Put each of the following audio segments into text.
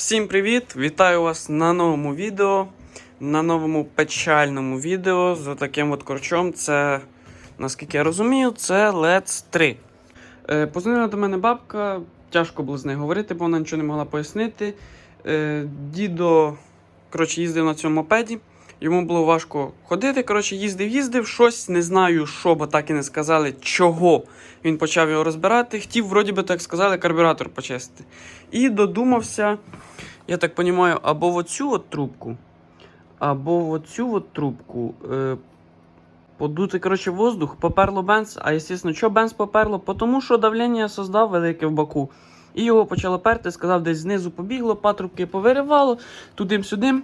Всім привіт! Вітаю вас на новому відео. На новому печальному відео з таким от корчом. Це, наскільки я розумію, це Let's 3. Е, позвонила до мене бабка, тяжко було з нею говорити, бо вона нічого не могла пояснити. Е, дідо коротше, їздив на цьому мопеді. Йому було важко ходити. Коротше, їздив, їздив, щось не знаю, що, бо так і не сказали, чого він почав його розбирати. Хотів, вроді би так сказали, карбюратор почистити. І додумався, я так розумію, або в оцю от трубку, або в оцю от трубку. Е, подути, коротше, воздух, поперло бенз. А звісно, що бенз поперло? Тому що давлення создав велике в баку. І його почало перти, сказав, десь знизу побігло, патрубки повиривало, тудим-сюдим.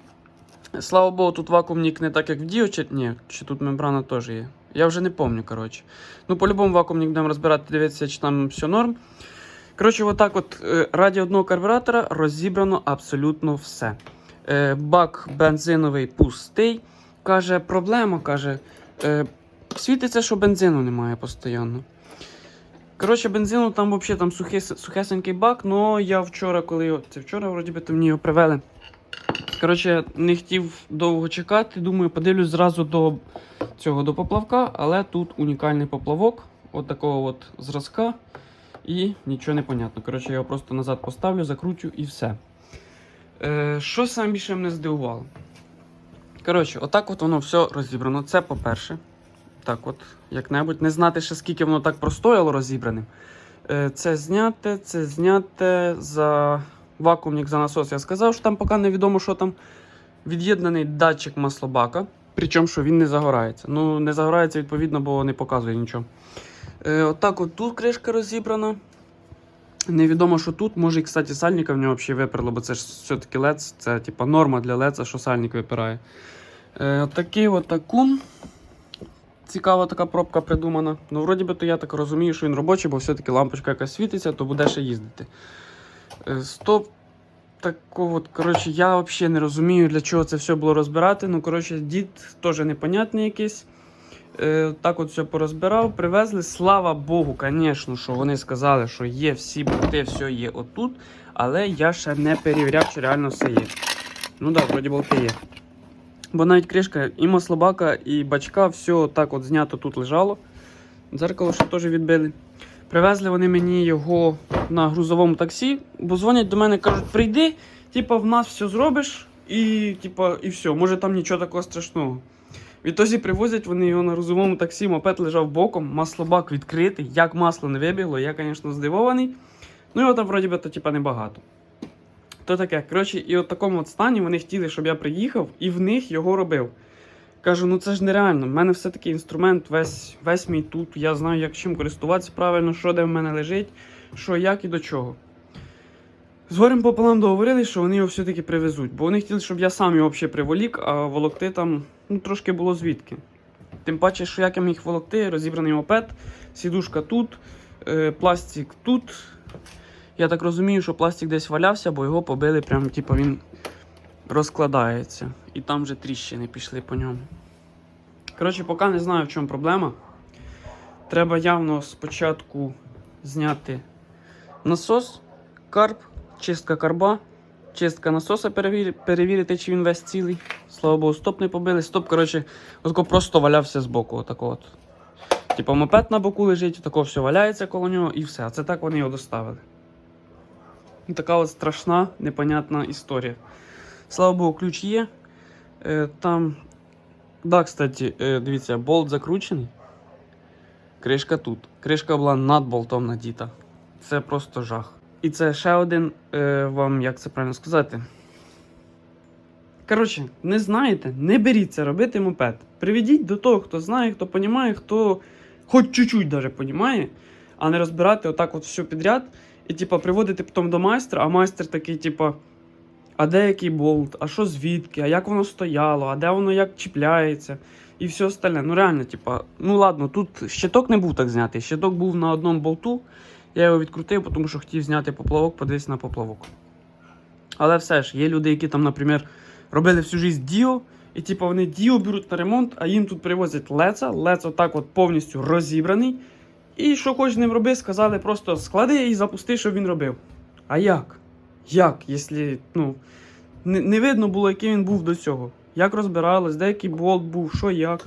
Слава Богу, тут вакуумник не так, як в Діо, чи ні, чи тут мембрана теж є. Я вже не пам'ятаю, коротше. Ну, по-любому вакуумник будемо розбирати, дивитися, чи там все норм. Коротше, отак от е, раді одного карбюратора розібрано абсолютно все. Е, Бак бензиновий пустий. Каже, проблема, каже, е, світиться, що бензину немає постійно. Коротше, бензину там взагалі там сухесенький бак, але я вчора, коли це вчора, вроді би, то мені його привели. Коротше, не хотів довго чекати. Думаю, подивлюсь зразу до цього до поплавка, але тут унікальний поплавок, от такого от зразка. І нічого не понятно. Коротше, я його просто назад поставлю, закручу і все. Е, що саме більше мене здивувало? Коротше, отак от воно все розібрано. Це по-перше. Так от, як-небудь. Не знати ще скільки воно так простояло розібраним. Е, це зняте, це зняте за вакуумник за насос. Я сказав, що там поки невідомо, що там. Від'єднаний датчик маслобака. Причому, що він не загорається. Ну, не загорається, відповідно, бо не показує нічого. Е, отак от тут кришка розібрана. Невідомо, що тут. Може, і, кстати, сальника в нього взагалі виперло, бо це ж все-таки лец, це типа норма для леца, що сальник випирає. Е, отакий от акум. Цікава така пробка придумана. Ну, вроді би, то я так розумію, що він робочий, бо все-таки лампочка якась світиться, то буде ще їздити. Е, стоп. Такого от, коротше, я взагалі не розумію, для чого це все було розбирати. Ну, коротше, дід теж непонятний якийсь. Е, так от все порозбирав, привезли. Слава Богу, звісно, що вони сказали, що є всі болти, все є отут. Але я ще не перевіряв, чи реально все є. Ну так, да, вроді болти є. Бо навіть кришка і маслобака, і бачка, все так от знято тут лежало. Дзеркало ще теж відбили. Привезли вони мені його на грузовому таксі, бо дзвонять до мене, кажуть, прийди, типа, в нас все зробиш, і типа, і все, може там нічого такого страшного. Відтоді привозять вони його на грузовому таксі, мопед лежав боком, маслобак відкритий, як масло не вибігло, я, звісно, здивований. Ну його там вроді би то типа небагато. То таке. Коротше, і от такому от стані вони хотіли, щоб я приїхав і в них його робив. Кажу, ну це ж нереально. У мене все-таки інструмент, весь весь мій тут. Я знаю, як чим користуватися правильно, що де в мене лежить, що як і до чого. З горем пополам договорились, що вони його все-таки привезуть, бо вони хотіли, щоб я сам його взагалі приволік, а волокти там ну, трошки було звідки. Тим паче, що як я міг волокти, розібраний мопед, сідушка тут, е, пластик тут. Я так розумію, що пластик десь валявся, бо його побили, прям типу він розкладається. І там вже тріщини пішли по ньому. Коротше, поки не знаю, в чому проблема. Треба явно спочатку зняти насос, карб, чистка карба, чистка насоса, перевір... перевірити, чи він весь цілий. Слава Богу, стоп не побили. Стоп, коротше, отако просто валявся збоку. Отако от. Типа мопед на боку лежить, тако все валяється коло нього і все. А це так вони його доставили. Така от страшна, непонятна історія. Слава Богу, ключ є. Е, там. Да, кстати, е, дивіться, болт закручений. Кришка тут. Кришка була над болтом надіта. Це просто жах. І це ще один, е, вам як це правильно сказати. Коротше, не знаєте, не беріться робити мопед. Приведіть до того, хто знає, хто понімає, хто хоч чуть-чуть даже понімає, а не розбирати отак от все підряд і типа приводити потім до майстра, а майстер такий, типа. А де який болт, а що звідки, а як воно стояло, а де воно як чіпляється, і все остальне. Ну реально, типа, ну ладно, тут щиток не був так знятий. Щиток був на одному болту. Я його відкрутив, тому що хотів зняти поплавок, подивитися на поплавок. Але все ж, є люди, які там, наприклад, робили всю життя Діо, і типу вони Діо беруть на ремонт, а їм тут привозять леца. Лец отак от повністю розібраний. І що хоч з ним роби, сказали, просто склади і запусти, щоб він робив. А як? Як, якщо ну, не, не видно було, який він був до цього. Як розбиралось, де який болт був, що як.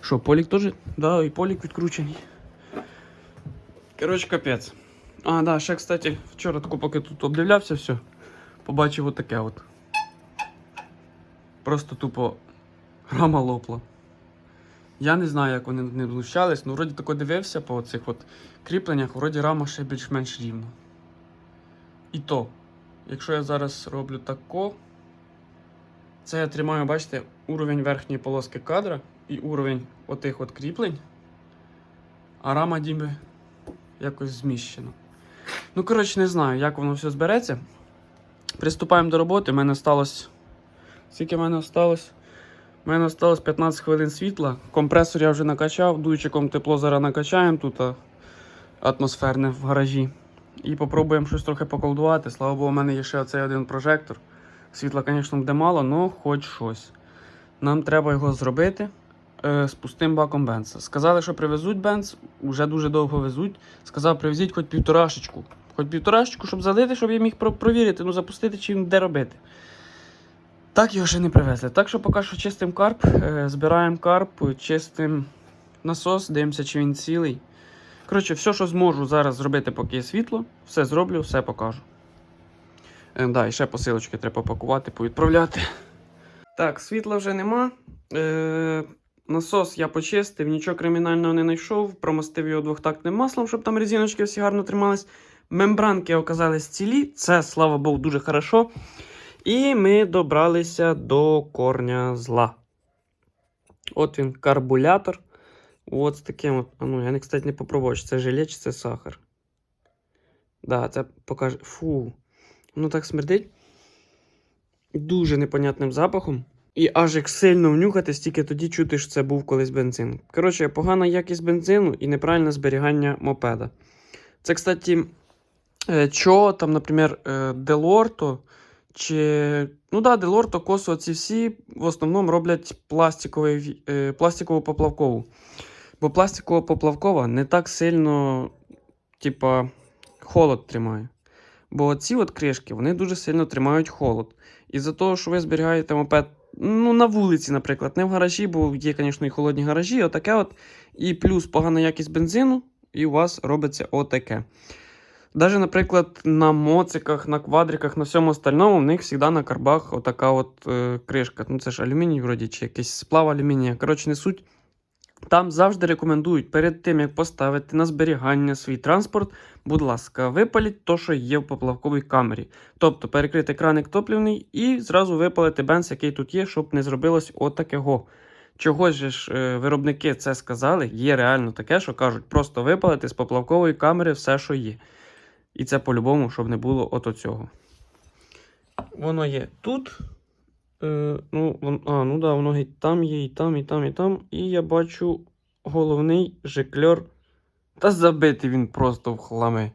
Що, полік теж? Да, і полік відкручений. Коротше, капець. А, да, ще, кстати, вчора тако, поки тут обдивлявся все, побачив отаке от. Просто тупо рама лопла. Я не знаю, як вони над ним знущались, ну вроді тако дивився по цих от кріпленнях, вроді рама ще більш-менш рівна. І то, якщо я зараз роблю тако, це я тримаю, бачите, уровень верхньої полоски кадра і уровень отих от кріплень, а рама діби якось зміщена. Ну, коротше, не знаю, як воно все збереться. Приступаємо до роботи. У мене сталося. Скільки в мене осталось? У мене осталось 15 хвилин світла. Компресор я вже накачав, дуйчиком тепло зараз накачаємо тут атмосферне в гаражі. І попробуємо щось трохи поколдувати. Слава Богу, у мене є ще оцей один прожектор. Світла, звісно, буде мало, але хоч щось. Нам треба його зробити е, з пустим баком бенза. Сказали, що привезуть бенз, вже дуже довго везуть. Сказав, привезіть хоч півторашечку. Хоч півторашечку, щоб залити, щоб я міг провірити, ну запустити чи де робити. Так його ще не привезли. Так що поки що чистим карп, е, збираємо карп, чистим насос, дивимося, чи він цілий. Коротше, все, що зможу зараз зробити, поки є світло, все зроблю, все покажу. Е, да, і ще посилочки треба пакувати, повідправляти. Так, світла вже нема. Е, насос я почистив, нічого кримінального не знайшов. Промастив його двохтактним маслом, щоб там резиночки всі гарно тримались. Мембранки оказались цілі. Це, слава Богу, дуже хорошо. І ми добралися до корня зла. От він, карбулятор. От з таким от. А ну, я, не, кстати, не попробував, чи це желе, чи це сахар. Да, це покаже. Фу. Воно так смердить. Дуже непонятним запахом. І аж як сильно внюхати, тільки тоді чути, що це був колись бензин. Коротше, погана якість бензину і неправильне зберігання мопеда. Це, кстати, е, чо там, наприклад, е, Делорто чи. Ну да, Делорто, Косо, ці всі в основному роблять е, пластикову поплавкову. Бо пластикова поплавкова не так сильно, типа, холод тримає. Бо ці от кришки вони дуже сильно тримають холод. І за того, що ви зберігаєте мопед ну, на вулиці, наприклад, не в гаражі, бо є, звісно, і холодні гаражі, отаке от. І плюс погана якість бензину, і у вас робиться отаке. Даже, наприклад, на моциках, на квадриках, на всьому остальному, в них завжди на карбах отака от е, кришка. Ну, це ж алюміній, вроді, чи якийсь сплав алюмінія. Коротше, не суть. Там завжди рекомендують перед тим, як поставити на зберігання свій транспорт, будь ласка, випаліть то, що є в поплавковій камері. Тобто перекрити краник топлівний і зразу випалити бенз, який тут є, щоб не зробилось отакого. Чогось ж е, виробники це сказали, є реально таке, що кажуть, просто випалити з поплавкової камери все, що є. І це по-любому, щоб не було ото цього. Воно є тут. Е, ну, вон, а, ну да, воно і там є, і там, і там, і там. І я бачу головний жикльор. Та забитий він просто в хлами.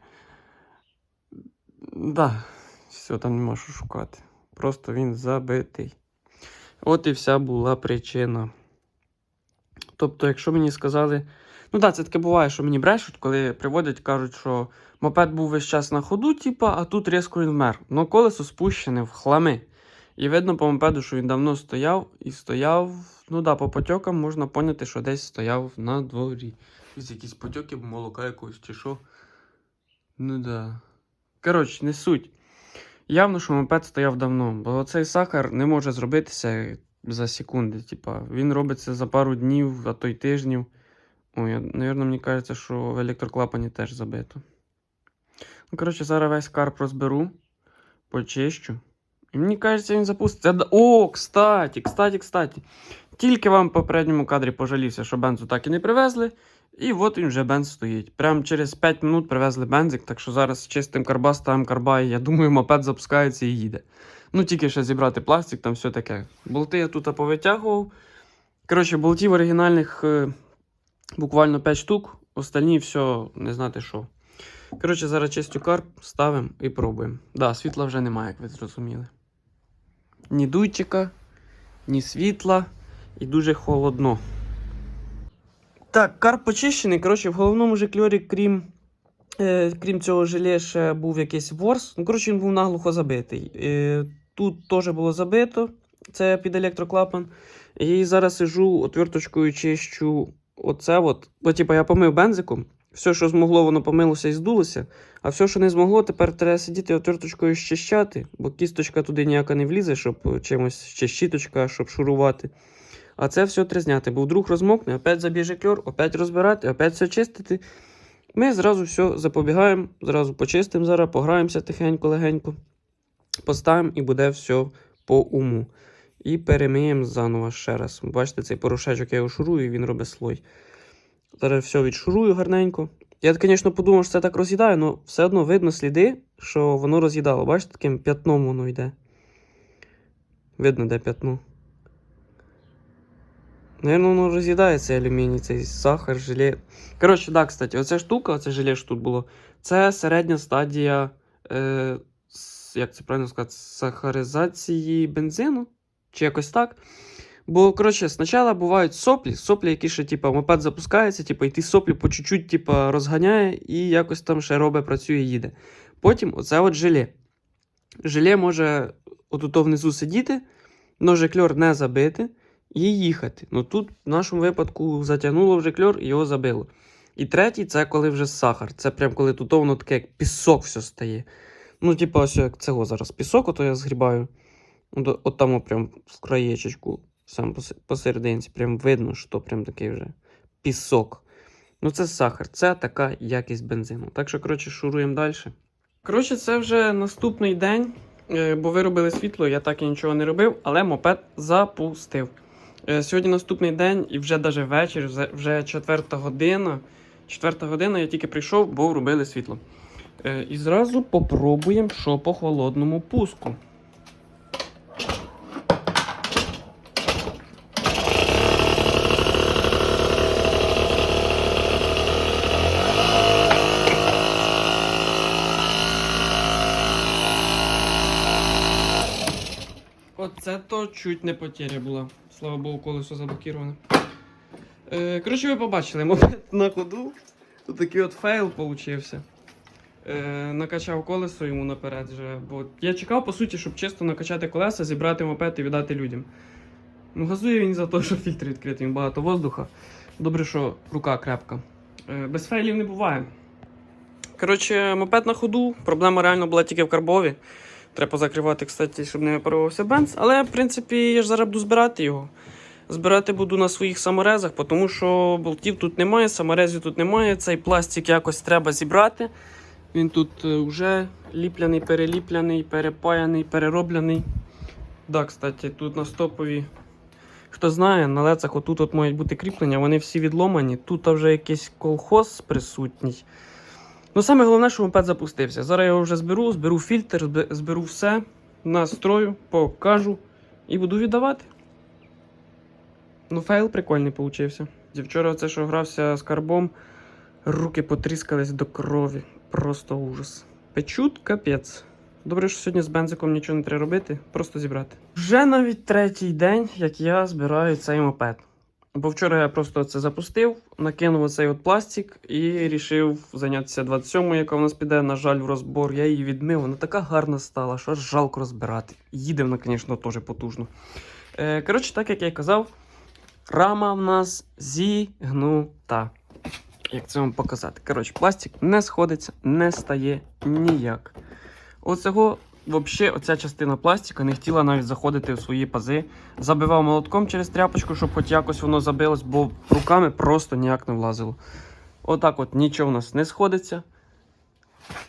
Да, все, там нема що шукати. Просто він забитий. От і вся була причина. Тобто, якщо мені сказали. Ну так, це таке буває, що мені брешуть, коли приводять, кажуть, що мопед був весь час на ходу, типа, а тут різко він вмер. Ну колесо спущене в хлами. І видно по мопеду, що він давно стояв і стояв. Ну да, по потьокам можна поняти, що десь стояв на дворі. Ось якісь потьоки, молока якогось чи що. Ну да. Коротше, не суть. Явно, що мопед стояв давно, бо цей сахар не може зробитися за секунди. Типа, він робиться за пару днів, а то й тижнів. Ой, навірно, мені кажеться, що в електроклапані теж забито. Ну, коротше, зараз весь карп розберу, почищу. Мені кажеться, він запуститься. О, кстати, кстати, кстати. Тільки вам в попередньому кадрі пожалівся, що бензу так і не привезли. І от він вже бенз стоїть. Прямо через 5 минут привезли бензик, так що зараз чистим карба, ставимо карба, і я думаю, мопед запускається і їде. Ну, тільки ще зібрати пластик, там все таке. Болти я тут повитягував. Коротше, болтів оригінальних е, буквально 5 штук, остальні все не знати що. Коротше, зараз чистю карп, ставимо і пробуємо. Да, світла вже немає, як ви зрозуміли. Ні дуйчика, ні світла і дуже холодно. Так, карп почищений. Коротше, в головному жикльорі, крім Е, крім цього, желе ще був якийсь ворс. Ну, коротше, він був наглухо забитий. Е, тут теж було забито, це під електроклапан. І зараз сижу отверточкою чищу оце от. Бо, типу, я помив бензиком. Все, що змогло, воно помилося і здулося. А все, що не змогло, тепер треба сидіти отверточкою щищати, бо кісточка туди ніяка не влізе, щоб чимось ще щіточка, щоб шурувати. А це все треба зняти, бо вдруг розмокне, опять забіже кльор, опять розбирати, опять все чистити. Ми зразу все запобігаємо, зразу почистимо зараз, пограємося тихенько, легенько, поставимо і буде все по уму. І перемиємо заново ще раз. Бачите, цей порошечок я його шурую, і він робить слой. Зараз все відшурую гарненько. Я, звісно, подумав, що це так роз'їдає, але все одно видно сліди, що воно роз'їдало. Бачите, таким п'ятном воно йде. Видно, де п'ятно. Наверно, воно роз'їдає цей алюміній, цей сахар, желе. Коротше, да, кстати, оця штука, оце желе, що тут було, це середня стадія, е, як це правильно сказати, сахаризації бензину, чи якось так. Бо, коротше, спочатку бувають соплі, соплі, які ще, типа, мопед запускається, типа, і ті соплі по чуть-чуть, типа, розганяє і якось там ще робить, працює, їде. Потім оце от желе. Желе може отут внизу сидіти, може кльор не забити і їхати. Ну тут в нашому випадку затягнуло вже кльор і його забило. І третій це коли вже сахар. Це прям коли тут воно таке, як пісок все стає. Ну, типу, ось як цього зараз пісок, ото я згрібаю. От, от там прям в краєчечку, сам посе- посерединці, прям видно, що прям такий вже пісок. Ну, це сахар, це така якість бензину. Так що, коротше, шуруємо далі. Коротше, це вже наступний день, е, бо виробили світло, я так і нічого не робив, але мопед запустив. Е, Сьогодні наступний день і вже даже вечір, вже- четверта година. Четверта година я тільки прийшов, бо робили світло. Е, І зразу попробуємо, що по холодному пуску. Оце то чуть не потеря була. Слава Богу, колесо заблокіроване. Е, коротше, ви побачили, мопед на ходу. Тут такий от фейл получився. Е, накачав колесо йому наперед вже. Бо я чекав, по суті, щоб чисто накачати колеса, зібрати мопед і віддати людям. Ну, газує він за те, що фільтр відкритий, багато воздуха. Добре, що рука крепка. Е, без фейлів не буває. Коротше, мопед на ходу. Проблема реально була тільки в карбові. Треба закривати, кстати, щоб не випарувався бенз. Але, в принципі, я ж зараз буду збирати його. Збирати буду на своїх саморезах, тому що болтів тут немає, саморезів тут немає. Цей пластик якось треба зібрати. Він тут е, вже ліпляний, переліпляний, перепаяний, перероблений. Да, кстати, тут на стопові. Хто знає, на лецах отут от мають бути кріплення, вони всі відломані. Тут вже якийсь колхоз присутній. Ну, саме головне, що мопед запустився. Зараз я його вже зберу, зберу фільтр, зберу все, настрою, покажу і буду віддавати. Ну, файл прикольний получився. Вчора це, що грався з карбом, руки потріскались до крові. Просто ужас. Печуть капець. Добре, що сьогодні з бензиком нічого не треба робити, просто зібрати. Вже навіть третій день, як я збираю цей мопед. Бо вчора я просто це запустив, накинув оцей от пластик і рішив зайнятися 27-ю, яка в нас піде, на жаль, в розбор. Я її відмив, вона така гарна стала, що аж жалко розбирати. Їде вона, звісно, теж потужно. Е, коротше, так як я й казав, рама в нас зігнута. Як це вам показати? Коротше, пластик не сходиться, не стає ніяк. Оцього, взагалі, оця частина пластика не хотіла навіть заходити в свої пази. Забивав молотком через тряпочку, щоб хоч якось воно забилось, бо руками просто ніяк не влазило. Отак от нічого в нас не сходиться.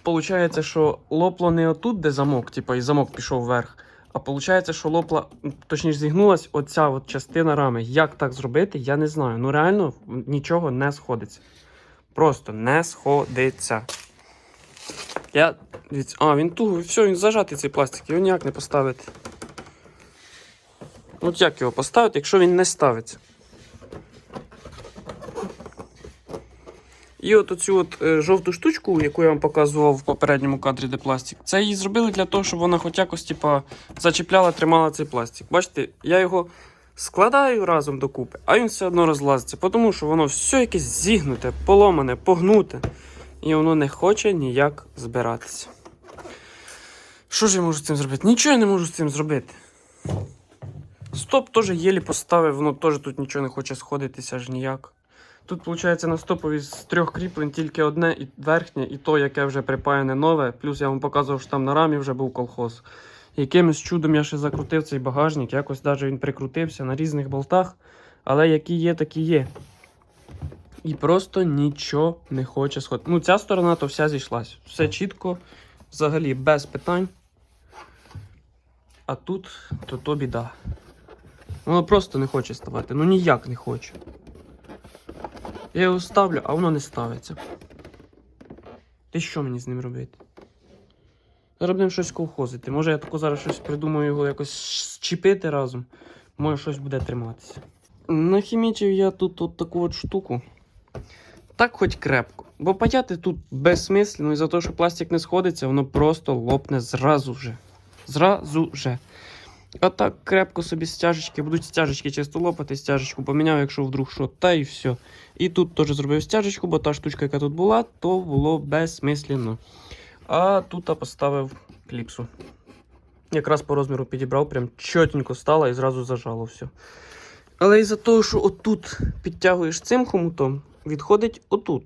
Получається, що лопло не отут, де замок, типу, і замок пішов вверх. А виходить, що лопла, точніше, зігнулась оця от частина рами. Як так зробити, я не знаю. Ну реально нічого не сходиться. Просто не сходиться. Я. А, він туго, все, він зажатий цей пластик, його ніяк не поставити. От як його поставити, якщо він не ставиться? І от оцю от е, жовту штучку, яку я вам показував в попередньому кадрі, де пластик, це її зробили для того, щоб вона хоч якось типа, зачіпляла, тримала цей пластик. Бачите, я його складаю разом докупи, а він все одно розлазиться, тому що воно все якесь зігнуте, поломане, погнуте. І воно не хоче ніяк збиратися. Що ж я можу з цим зробити? Нічого я не можу з цим зробити. Стоп теж єлі поставив, воно теж тут нічого не хоче сходитися аж ніяк. Тут, виходить, на стопові з трьох кріплень тільки одне і верхнє, і то, яке вже припаяне нове. Плюс я вам показував, що там на рамі вже був колхоз. Якимось чудом я ще закрутив цей багажник, якось навіть він прикрутився на різних болтах. Але які є, такі є. І просто нічого не хоче сходити. Ну, ця сторона то вся зійшлась. Все чітко, взагалі без питань. А тут то то біда. Воно просто не хоче ставати. Ну ніяк не хоче. Я його ставлю, а воно не ставиться. Ти що мені з ним робити? Зараз будемо щось колхозити. Може я тако зараз щось придумаю його якось щепити разом. Може щось буде триматися. Нахімічив я тут от таку от штуку. Так хоч крепко. Бо паяти тут безсмислено, і за те, що пластик не сходиться, воно просто лопне зразу вже. Зразу вже. А так крепко собі стяжечки, будуть стяжечки чисто лопати, стяжечку поміняв, якщо вдруг що, та і все. І тут теж зробив стяжечку, бо та штучка, яка тут була, то було безсмислено. А тут поставив кліпсу. Якраз по розміру підібрав, прям чотенько стало і зразу зажало все. Але із-за того, що отут підтягуєш цим хомутом, відходить отут.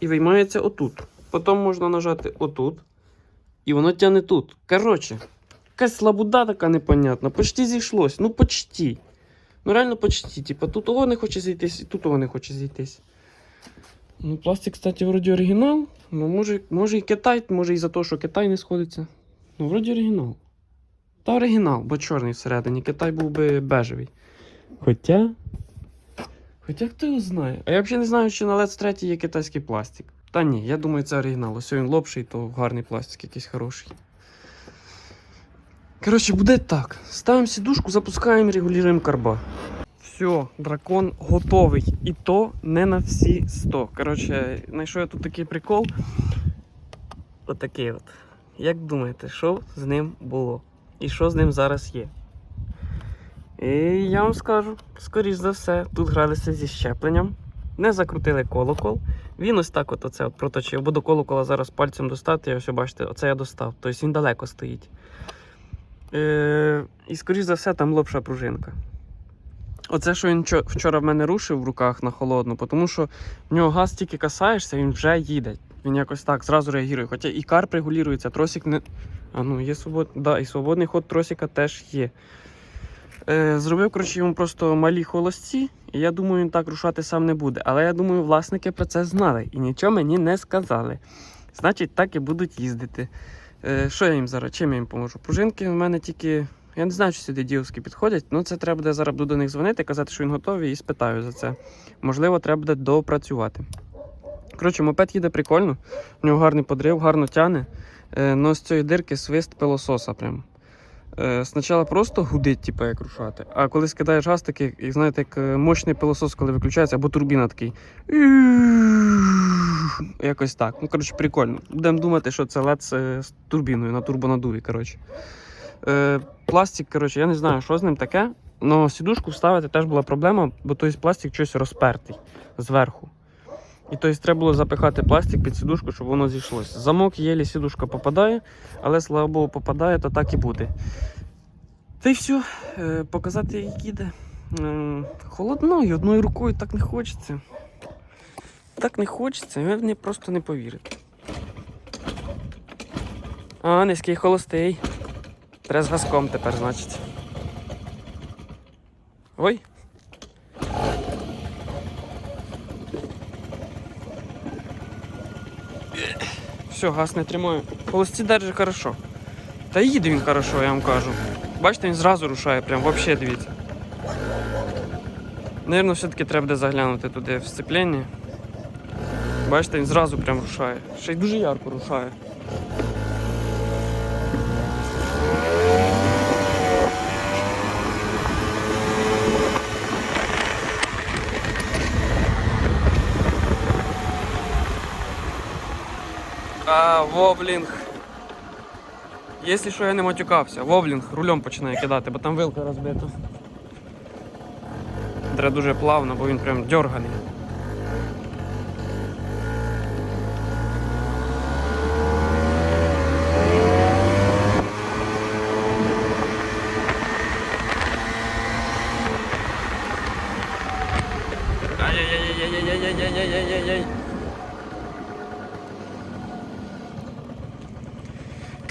І виймається отут. Потім можна нажати отут. І воно тягне тут. Коротше, якась слабуда така непонятна. Почти зійшлось. Ну почти. Ну реально почти. Типа тут того не хоче зійтись, і тут того не хоче зійтись. Ну, пластик, кстати, вроді оригінал. Ну, може, може і Китай, може і за те, що Китай не сходиться. Ну, вроді оригінал. Та оригінал, бо чорний всередині. Китай був би бежевий. Хоча. Хоча хто його знає. А я взагалі не знаю, чи на LED 3 є китайський пластик. Та ні, я думаю, це оригінал. Ось він лопший, то гарний пластик якийсь хороший. Коротше, буде так. Ставимо сідушку, запускаємо, регулюємо карба. Все, дракон готовий. І то не на всі 100. Коротше, знайшов я тут такий прикол. Отакий от. Як думаєте, що з ним було? І що з ним зараз є? І я вам скажу, скоріш за все, тут гралися зі щепленням, не закрутили колокол. Він ось так от оце от проточив, бо до колокола зараз пальцем достати, ось бачите, оце я достав. Тобто він далеко стоїть. Е, і скоріш за все, там лопша пружинка. Оце, що він вчора в мене рушив в руках на холодну, тому що в нього газ тільки касаєшся, він вже їде. Він якось так зразу реагує. Хоча і карп регулюється, тросик не. А ну, є свобод... да, і свободний ход тросика теж є. Е, зробив, коротше, йому просто малі холості, і я думаю, він так рушати сам не буде. Але я думаю, власники про це знали і нічого мені не сказали. Значить, так і будуть їздити. Е, що я їм зараз? Чим я їм поможу? Пружинки в мене тільки. Я не знаю, чи сюди діовські підходять. Ну, це треба буде зараз до них дзвонити, казати, що він готовий, і спитаю за це. Можливо, треба буде допрацювати. Коротше, мопед їде прикольно, в нього гарний подрив, гарно тяне. Е, ну, з цієї дирки свист пилососа прям. Е, спочатку просто гудить, типу, як рушати, а коли скидаєш газ, такий, як знаєте, як е, мощний пилосос, коли виключається, або турбіна такий. Якось так. Ну, коротше, прикольно. Будемо думати, що це з, з турбіною на турбонадуві. Коротше. Е, пластик, коротше, я не знаю, що з ним таке. але сідушку вставити теж була проблема, бо той пластик щось розпертий зверху. І тобто треба було запихати пластик під сідушку, щоб воно зійшлося. Замок єлі сідушка попадає, але слава Богу, попадає, то так і буде. Та й все, показати, як їде. Е, холодно і одною рукою так не хочеться. Так не хочеться, ви мені просто не повірите. А, низький холостий. Треба з газком тепер, значить. Ой. Все, газ не тримаю. Холості держить хорошо. Та їде він хорошо, я вам кажу. Бачите, він зразу рушає, прям вообще дивіться. Наверно, все-таки треба буде заглянути туди в сцеплення. Бачите, він зразу прям рушає. Ще й дуже ярко рушає. А, воблінг. Якщо що я не матюкався, воблінг рулем починає кидати, бо там вилка розбита. Треба дуже плавно, бо він прям дерганий.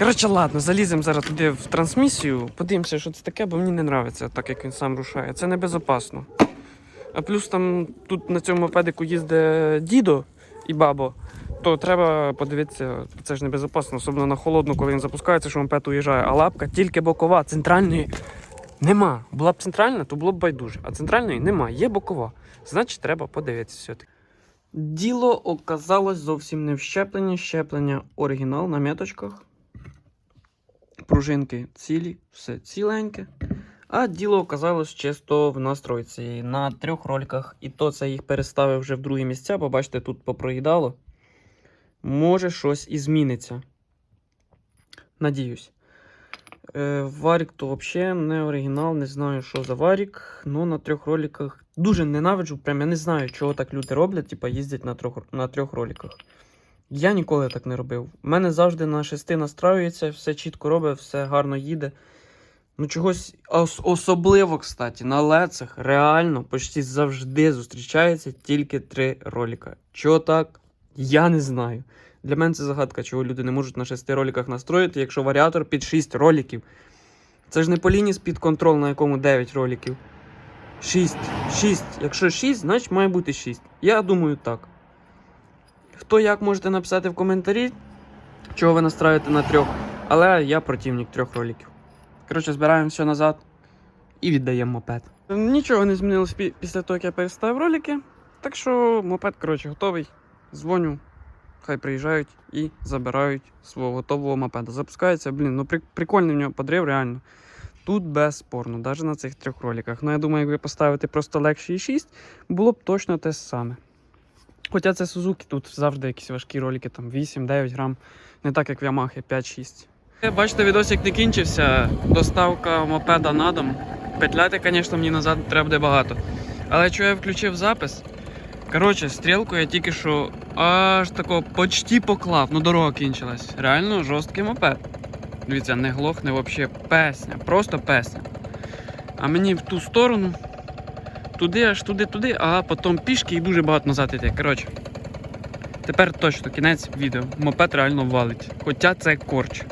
Коротше, ладно, заліземо зараз туди в трансмісію, подивимося, що це таке, бо мені не подобається, так як він сам рушає. Це небезопасно. А плюс там тут на цьому мопедику їздить дідо і бабо, то треба подивитися, це ж небезопасно, особливо на холодну, коли він запускається, що мопед уїжджає. А лапка тільки бокова, центральної нема. Була б центральна, то було б байдуже. А центральної нема, є бокова. Значить, треба подивитися все-таки. Діло оказалось зовсім не в щепленні. Щеплення оригінал на меточках. Пружинки цілі, все ціленьке. А діло оказалось чисто в настройці на трьох роликах. І то це їх переставив вже в другі місця. Побачите, тут попроїдало. Може щось і зміниться. Надіюсь. Е, Варік то взагалі не оригінал, не знаю, що за варік. Ну на трьох роликах дуже ненавиджу. Прям я не знаю, чого так люди роблять, типа їздять на трьох, на трьох роликах. Я ніколи так не робив. У мене завжди на шести настраюється, все чітко робить, все гарно їде. Ну, чогось ос- особливо, кстати, на лецах реально почти завжди зустрічається тільки три ролика. Чого так? Я не знаю. Для мене це загадка, чого люди не можуть на шести роликах настроїти, якщо варіатор під 6 роликів. Це ж не по лінії під контрол, на якому 9 роликів. 6. 6. Якщо 6, значить має бути 6. Я думаю так. Хто як можете написати в коментарі, чого ви настраюєте на трьох. Але я противник трьох роликів. Коротше, збираємо все назад і віддаємо мопед. Нічого не змінилось пі- після того, як я переставив ролики. Так що мопед, коротше, готовий. Дзвоню, хай приїжджають і забирають свого готового мопеда. Запускається, блін, ну при- прикольний в нього подрив, реально. Тут безспорно, навіть на цих трьох роликах. Ну, я думаю, якби поставити просто легший 6, було б точно те саме. Хоча це Suzuki, тут завжди якісь важкі ролики, там 8-9 грам, не так як в Yamaha 5-6. Бачите, відосик не кінчився. Доставка мопеда на дом. Петляти, звісно, мені назад треба буде багато. Але що я включив запис? Коротше, стрілку я тільки що аж тако почти поклав, ну дорога кінчилась. Реально жорсткий мопед. Дивіться, не глохне взагалі песня, просто песня. А мені в ту сторону, туди, аж туди, туди, а потім пішки і дуже багато назад іти. Коротше. Тепер точно кінець відео. Мопед реально валить. Хоча це корч.